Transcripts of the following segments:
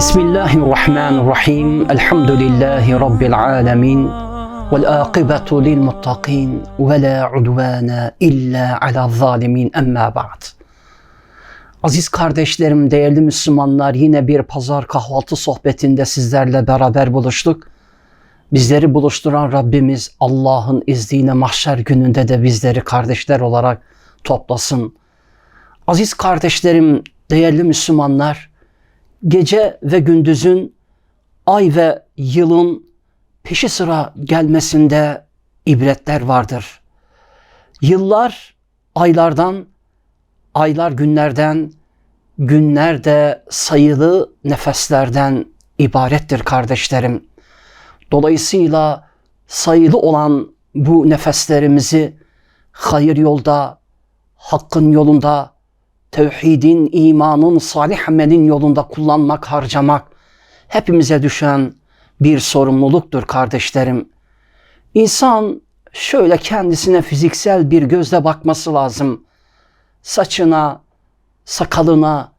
Bismillahirrahmanirrahim. Elhamdülillahi Rabbil alemin. Muttakin. Ve la udvana illa ala zalimin. Emma ba'd. Aziz kardeşlerim, değerli Müslümanlar yine bir pazar kahvaltı sohbetinde sizlerle beraber buluştuk. Bizleri buluşturan Rabbimiz Allah'ın izniyle mahşer gününde de bizleri kardeşler olarak toplasın. Aziz kardeşlerim, değerli Müslümanlar, gece ve gündüzün, ay ve yılın peşi sıra gelmesinde ibretler vardır. Yıllar aylardan, aylar günlerden, günler de sayılı nefeslerden ibarettir kardeşlerim. Dolayısıyla sayılı olan bu nefeslerimizi hayır yolda, hakkın yolunda, tevhidin, imanın, salih amelin yolunda kullanmak, harcamak hepimize düşen bir sorumluluktur kardeşlerim. İnsan şöyle kendisine fiziksel bir gözle bakması lazım. Saçına, sakalına,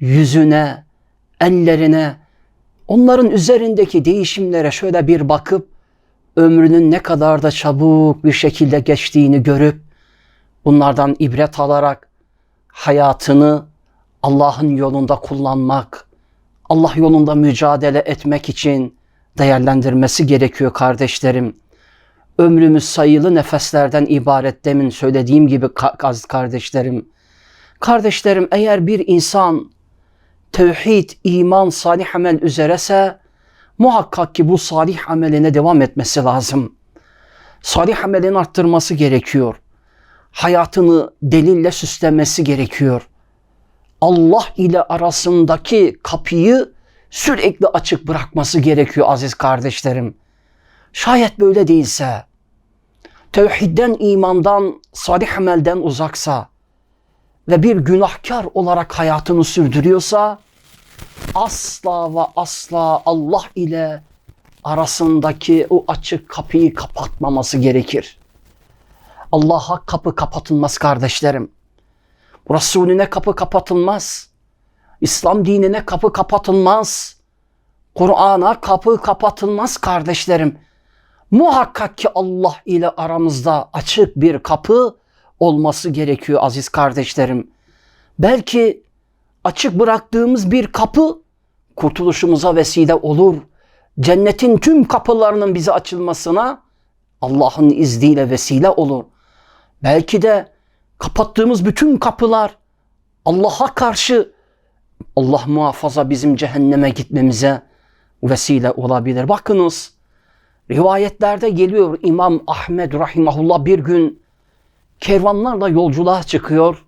yüzüne, ellerine, onların üzerindeki değişimlere şöyle bir bakıp ömrünün ne kadar da çabuk bir şekilde geçtiğini görüp bunlardan ibret alarak hayatını Allah'ın yolunda kullanmak, Allah yolunda mücadele etmek için değerlendirmesi gerekiyor kardeşlerim. Ömrümüz sayılı nefeslerden ibaret demin söylediğim gibi kardeşlerim. Kardeşlerim eğer bir insan tevhid, iman, salih amel üzerese muhakkak ki bu salih ameline devam etmesi lazım. Salih amelin arttırması gerekiyor. Hayatını delille süslemesi gerekiyor. Allah ile arasındaki kapıyı sürekli açık bırakması gerekiyor aziz kardeşlerim. Şayet böyle değilse, tevhidden, imandan, salih amelden uzaksa ve bir günahkar olarak hayatını sürdürüyorsa, asla ve asla Allah ile arasındaki o açık kapıyı kapatmaması gerekir. Allah'a kapı kapatılmaz kardeşlerim. Resulüne kapı kapatılmaz. İslam dinine kapı kapatılmaz. Kur'an'a kapı kapatılmaz kardeşlerim. Muhakkak ki Allah ile aramızda açık bir kapı olması gerekiyor aziz kardeşlerim. Belki açık bıraktığımız bir kapı kurtuluşumuza vesile olur. Cennetin tüm kapılarının bize açılmasına Allah'ın izniyle vesile olur. Belki de kapattığımız bütün kapılar Allah'a karşı Allah muhafaza bizim cehenneme gitmemize vesile olabilir. Bakınız rivayetlerde geliyor İmam Ahmed rahimahullah bir gün kervanlarla yolculuğa çıkıyor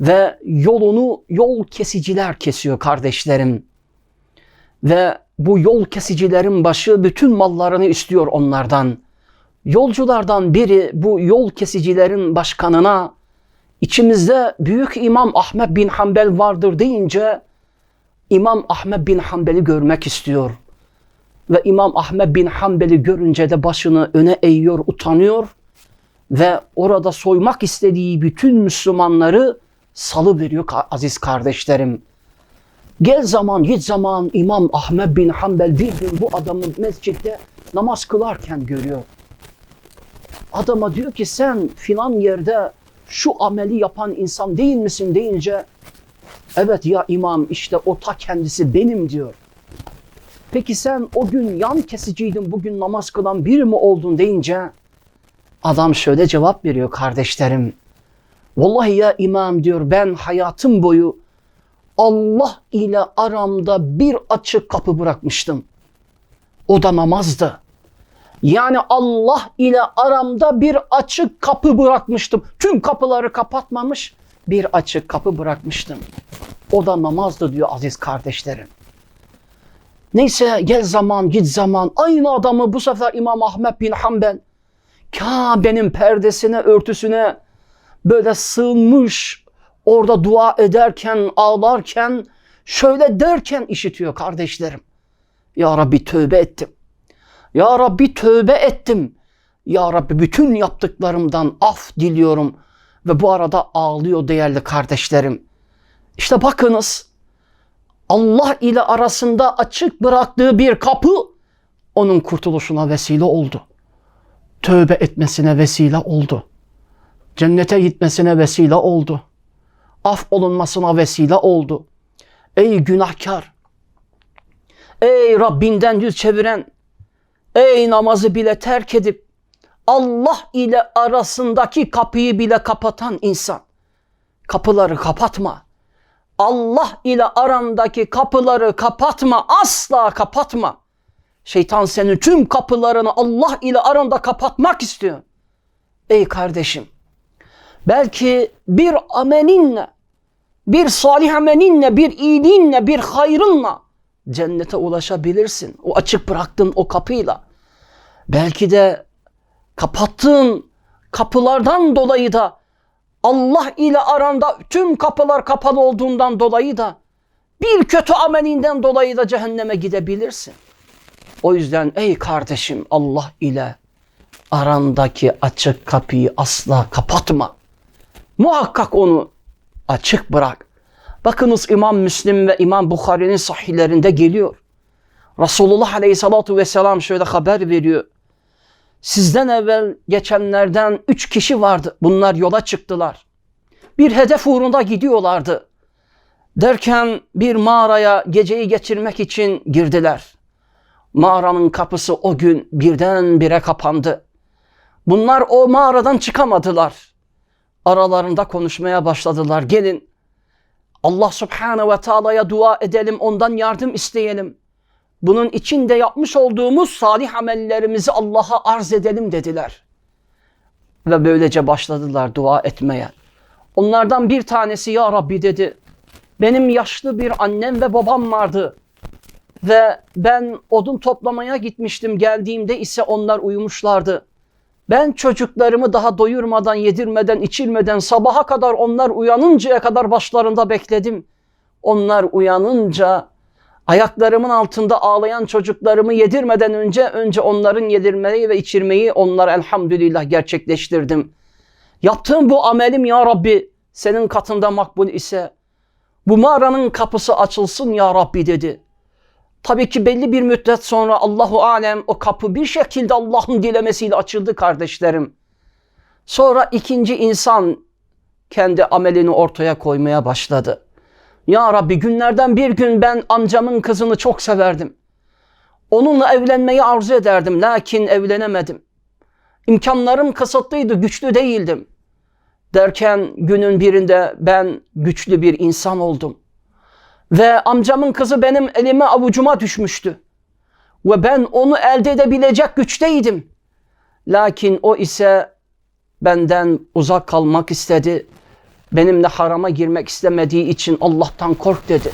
ve yolunu yol kesiciler kesiyor kardeşlerim. Ve bu yol kesicilerin başı bütün mallarını istiyor onlardan. Yolculardan biri bu yol kesicilerin başkanına içimizde büyük İmam Ahmet bin Hanbel vardır deyince İmam Ahmet bin Hanbel'i görmek istiyor. Ve İmam Ahmet bin Hanbel'i görünce de başını öne eğiyor, utanıyor ve orada soymak istediği bütün Müslümanları salı veriyor aziz kardeşlerim. Gel zaman git zaman İmam Ahmet bin Hanbel bir gün bu adamı mescitte namaz kılarken görüyor. Adama diyor ki sen filan yerde şu ameli yapan insan değil misin deyince evet ya imam işte o ta kendisi benim diyor. Peki sen o gün yan kesiciydin bugün namaz kılan biri mi oldun deyince adam şöyle cevap veriyor kardeşlerim. Vallahi ya imam diyor ben hayatım boyu Allah ile aramda bir açık kapı bırakmıştım. O da namazdı. Yani Allah ile aramda bir açık kapı bırakmıştım. Tüm kapıları kapatmamış bir açık kapı bırakmıştım. O da namazdı diyor aziz kardeşlerim. Neyse gel zaman git zaman aynı adamı bu sefer İmam Ahmet bin Hanbel Kabe'nin perdesine örtüsüne böyle sığınmış orada dua ederken ağlarken şöyle derken işitiyor kardeşlerim. Ya Rabbi tövbe ettim. Ya Rabbi tövbe ettim. Ya Rabbi bütün yaptıklarımdan af diliyorum. Ve bu arada ağlıyor değerli kardeşlerim. İşte bakınız Allah ile arasında açık bıraktığı bir kapı onun kurtuluşuna vesile oldu. Tövbe etmesine vesile oldu. Cennete gitmesine vesile oldu. Af olunmasına vesile oldu. Ey günahkar! Ey Rabbinden yüz çeviren! Ey namazı bile terk edip Allah ile arasındaki kapıyı bile kapatan insan. Kapıları kapatma. Allah ile arandaki kapıları kapatma. Asla kapatma. Şeytan senin tüm kapılarını Allah ile aranda kapatmak istiyor. Ey kardeşim, belki bir amelinle, bir salih amelinle, bir iyiliğinle, bir hayrınla cennete ulaşabilirsin. O açık bıraktığın o kapıyla. Belki de kapattığın kapılardan dolayı da Allah ile aranda tüm kapılar kapalı olduğundan dolayı da bir kötü amelinden dolayı da cehenneme gidebilirsin. O yüzden ey kardeşim Allah ile arandaki açık kapıyı asla kapatma. Muhakkak onu açık bırak. Bakınız İmam Müslim ve İmam Bukhari'nin sahihlerinde geliyor. Resulullah Aleyhissalatu Vesselam şöyle haber veriyor. Sizden evvel geçenlerden üç kişi vardı. Bunlar yola çıktılar. Bir hedef uğrunda gidiyorlardı. Derken bir mağaraya geceyi geçirmek için girdiler. Mağaranın kapısı o gün birdenbire kapandı. Bunlar o mağaradan çıkamadılar. Aralarında konuşmaya başladılar. Gelin Allah Subhanahu ve Taala'ya dua edelim, ondan yardım isteyelim. Bunun içinde yapmış olduğumuz salih amellerimizi Allah'a arz edelim dediler. Ve böylece başladılar dua etmeye. Onlardan bir tanesi ya Rabbi dedi. Benim yaşlı bir annem ve babam vardı. Ve ben odun toplamaya gitmiştim. Geldiğimde ise onlar uyumuşlardı. Ben çocuklarımı daha doyurmadan, yedirmeden, içirmeden sabaha kadar onlar uyanıncaya kadar başlarında bekledim. Onlar uyanınca ayaklarımın altında ağlayan çocuklarımı yedirmeden önce önce onların yedirmeyi ve içirmeyi onlara elhamdülillah gerçekleştirdim. Yaptığım bu amelim ya Rabbi senin katında makbul ise bu mağaranın kapısı açılsın ya Rabbi dedi. Tabii ki belli bir müddet sonra Allahu alem o kapı bir şekilde Allah'ın dilemesiyle açıldı kardeşlerim. Sonra ikinci insan kendi amelini ortaya koymaya başladı. Ya Rabbi günlerden bir gün ben amcamın kızını çok severdim. Onunla evlenmeyi arzu ederdim lakin evlenemedim. İmkanlarım kısıtlıydı, güçlü değildim. Derken günün birinde ben güçlü bir insan oldum. Ve amcamın kızı benim elime avucuma düşmüştü. Ve ben onu elde edebilecek güçteydim. Lakin o ise benden uzak kalmak istedi. Benimle harama girmek istemediği için Allah'tan kork dedi.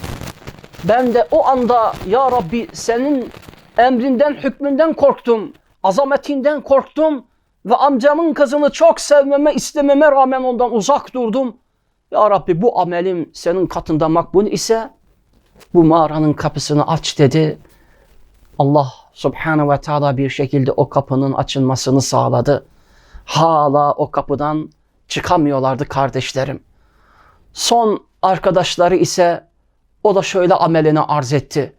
Ben de o anda ya Rabbi senin emrinden, hükmünden korktum. Azametinden korktum. Ve amcamın kızını çok sevmeme, istememe rağmen ondan uzak durdum. Ya Rabbi bu amelim senin katında makbul ise bu mağaranın kapısını aç dedi. Allah subhanahu ve teala bir şekilde o kapının açılmasını sağladı. Hala o kapıdan çıkamıyorlardı kardeşlerim. Son arkadaşları ise o da şöyle amelini arz etti.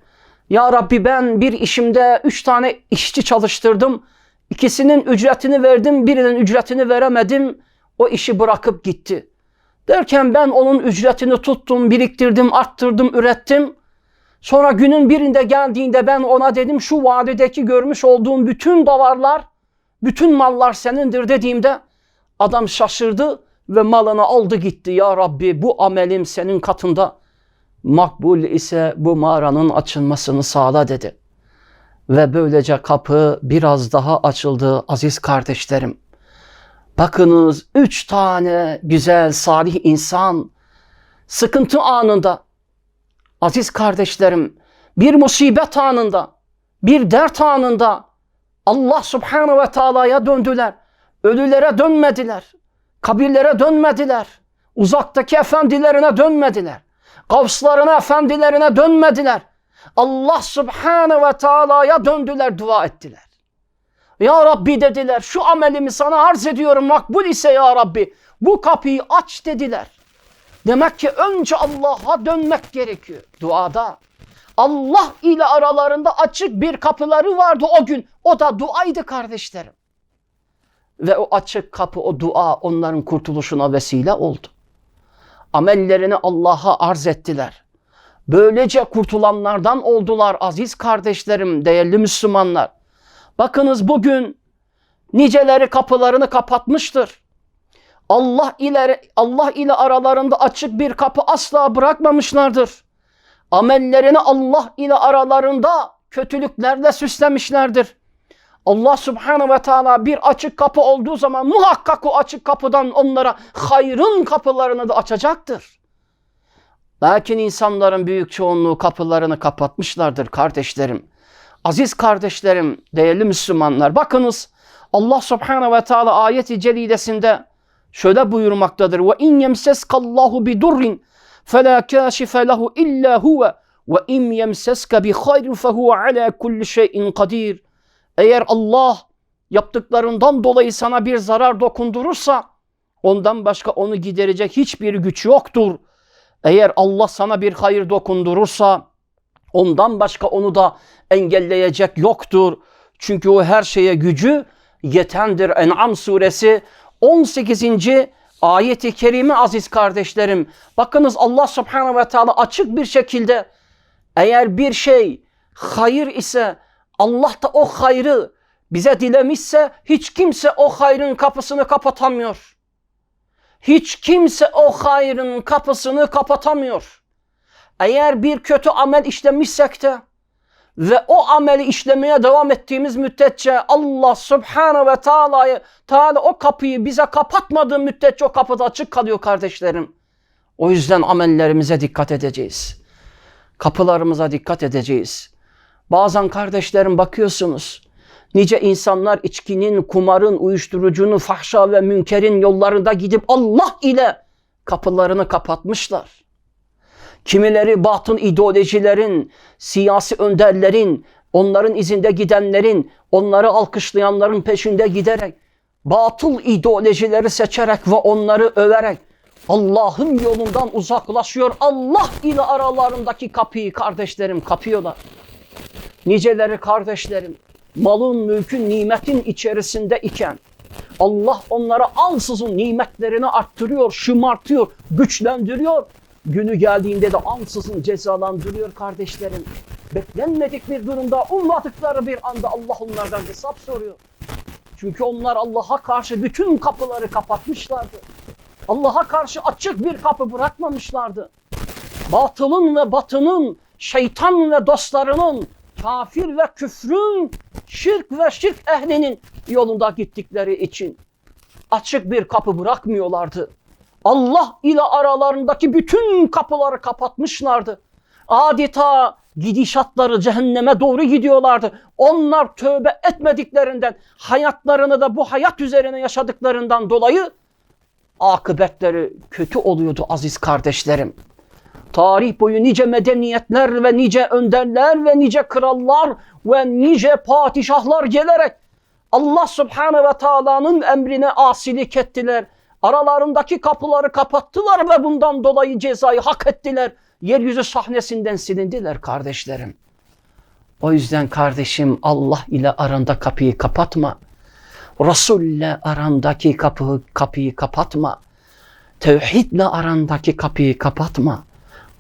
Ya Rabbi ben bir işimde üç tane işçi çalıştırdım. İkisinin ücretini verdim, birinin ücretini veremedim. O işi bırakıp gitti. Derken ben onun ücretini tuttum, biriktirdim, arttırdım, ürettim. Sonra günün birinde geldiğinde ben ona dedim şu vadideki görmüş olduğum bütün davarlar, bütün mallar senindir dediğimde adam şaşırdı ve malını aldı gitti. Ya Rabbi bu amelim senin katında makbul ise bu mağaranın açılmasını sağla dedi. Ve böylece kapı biraz daha açıldı aziz kardeşlerim. Bakınız üç tane güzel salih insan sıkıntı anında aziz kardeşlerim bir musibet anında bir dert anında Allah subhanahu ve taala'ya döndüler. Ölülere dönmediler. Kabirlere dönmediler. Uzaktaki efendilerine dönmediler. Kavslarına, efendilerine dönmediler. Allah subhanahu ve taala'ya döndüler, dua ettiler. Ya Rabbi dediler şu amelimi sana arz ediyorum makbul ise ya Rabbi bu kapıyı aç dediler. Demek ki önce Allah'a dönmek gerekiyor duada. Allah ile aralarında açık bir kapıları vardı o gün. O da duaydı kardeşlerim. Ve o açık kapı, o dua onların kurtuluşuna vesile oldu. Amellerini Allah'a arz ettiler. Böylece kurtulanlardan oldular aziz kardeşlerim, değerli Müslümanlar. Bakınız bugün niceleri kapılarını kapatmıştır. Allah ile Allah ile aralarında açık bir kapı asla bırakmamışlardır. Amellerini Allah ile aralarında kötülüklerle süslemişlerdir. Allah subhanahu ve teala bir açık kapı olduğu zaman muhakkak o açık kapıdan onlara hayrın kapılarını da açacaktır. Lakin insanların büyük çoğunluğu kapılarını kapatmışlardır kardeşlerim. Aziz kardeşlerim, değerli Müslümanlar bakınız Allah subhanahu ve teala ayeti celilesinde şöyle buyurmaktadır. Ve in yemseskallahu bi durrin fela kashife lehu illa huve ve in yemseske bi hayrin fehuve ala. Eğer Allah yaptıklarından dolayı sana bir zarar dokundurursa ondan başka onu giderecek hiçbir güç yoktur. Eğer Allah sana bir hayır dokundurursa ondan başka onu da engelleyecek yoktur. Çünkü o her şeye gücü yetendir. En'am suresi 18. ayeti kerime aziz kardeşlerim. Bakınız Allah subhanahu ve teala açık bir şekilde eğer bir şey hayır ise Allah da o hayrı bize dilemişse hiç kimse o hayrın kapısını kapatamıyor. Hiç kimse o hayrın kapısını kapatamıyor. Eğer bir kötü amel işlemişsek de ve o ameli işlemeye devam ettiğimiz müddetçe Allah subhanahu ve teala'yı Teala o kapıyı bize kapatmadığı müddetçe o kapıda açık kalıyor kardeşlerim. O yüzden amellerimize dikkat edeceğiz. Kapılarımıza dikkat edeceğiz. Bazen kardeşlerim bakıyorsunuz. Nice insanlar içkinin, kumarın, uyuşturucunun, fahşa ve münkerin yollarında gidip Allah ile kapılarını kapatmışlar. Kimileri batın ideolojilerin, siyasi önderlerin, onların izinde gidenlerin, onları alkışlayanların peşinde giderek, batıl ideolojileri seçerek ve onları överek Allah'ın yolundan uzaklaşıyor. Allah ile aralarındaki kapıyı kardeşlerim kapıyorlar. Niceleri kardeşlerim malın, mülkün, nimetin içerisinde iken Allah onlara ansızın nimetlerini arttırıyor, şımartıyor, güçlendiriyor. Günü geldiğinde de ansızın cezalandırıyor kardeşlerim. Beklenmedik bir durumda, ummadıkları bir anda Allah onlardan hesap soruyor. Çünkü onlar Allah'a karşı bütün kapıları kapatmışlardı. Allah'a karşı açık bir kapı bırakmamışlardı. Batılın ve batının, şeytan ve dostlarının, kafir ve küfrün, şirk ve şirk ehlinin yolunda gittikleri için açık bir kapı bırakmıyorlardı. Allah ile aralarındaki bütün kapıları kapatmışlardı. Adeta gidişatları cehenneme doğru gidiyorlardı. Onlar tövbe etmediklerinden, hayatlarını da bu hayat üzerine yaşadıklarından dolayı akıbetleri kötü oluyordu aziz kardeşlerim. Tarih boyu nice medeniyetler ve nice önderler ve nice krallar ve nice padişahlar gelerek Allah subhanahu ve taala'nın emrine asilik ettiler. Aralarındaki kapıları kapattılar ve bundan dolayı cezayı hak ettiler. Yeryüzü sahnesinden silindiler kardeşlerim. O yüzden kardeşim Allah ile aranda kapıyı kapatma. Resul'le arandaki kapı, kapıyı kapatma. Tevhidle arandaki kapıyı kapatma.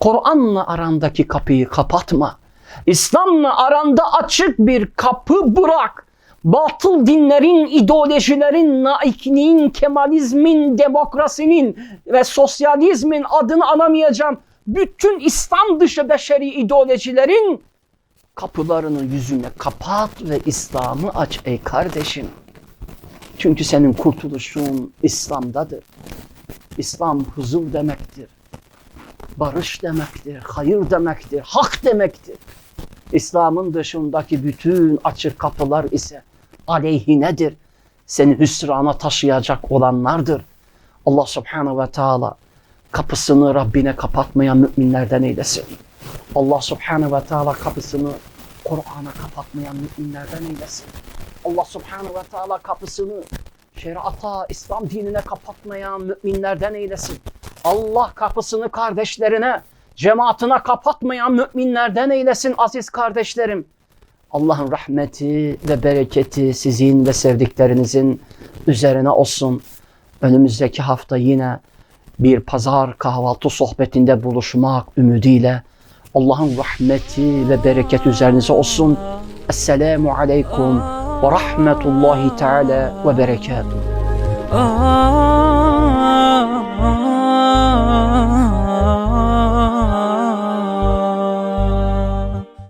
Kur'an'la arandaki kapıyı kapatma. İslam'la aranda açık bir kapı bırak. Batıl dinlerin, ideolojilerin, laikliğin, kemalizmin, demokrasinin ve sosyalizmin adını anamayacağım. Bütün İslam dışı beşeri ideolojilerin kapılarını yüzüne kapat ve İslam'ı aç ey kardeşim. Çünkü senin kurtuluşun İslam'dadır. İslam huzur demektir. Barış demektir, hayır demektir, hak demektir. İslam'ın dışındaki bütün açık kapılar ise aleyhinedir. Seni hüsrana taşıyacak olanlardır. Allah subhanahu ve teala kapısını Rabbine kapatmayan müminlerden eylesin. Allah subhanahu ve teala kapısını Kur'an'a kapatmayan müminlerden eylesin. Allah subhanahu ve teala kapısını şeriata, İslam dinine kapatmayan müminlerden eylesin. Allah kapısını kardeşlerine, cemaatine kapatmayan müminlerden eylesin aziz kardeşlerim. Allah'ın rahmeti ve bereketi sizin ve sevdiklerinizin üzerine olsun. Önümüzdeki hafta yine bir pazar kahvaltı sohbetinde buluşmak ümidiyle Allah'ın rahmeti ve bereket üzerinize olsun. Esselamu aleyküm ve rahmetullahi teala ve berekatuhu. ah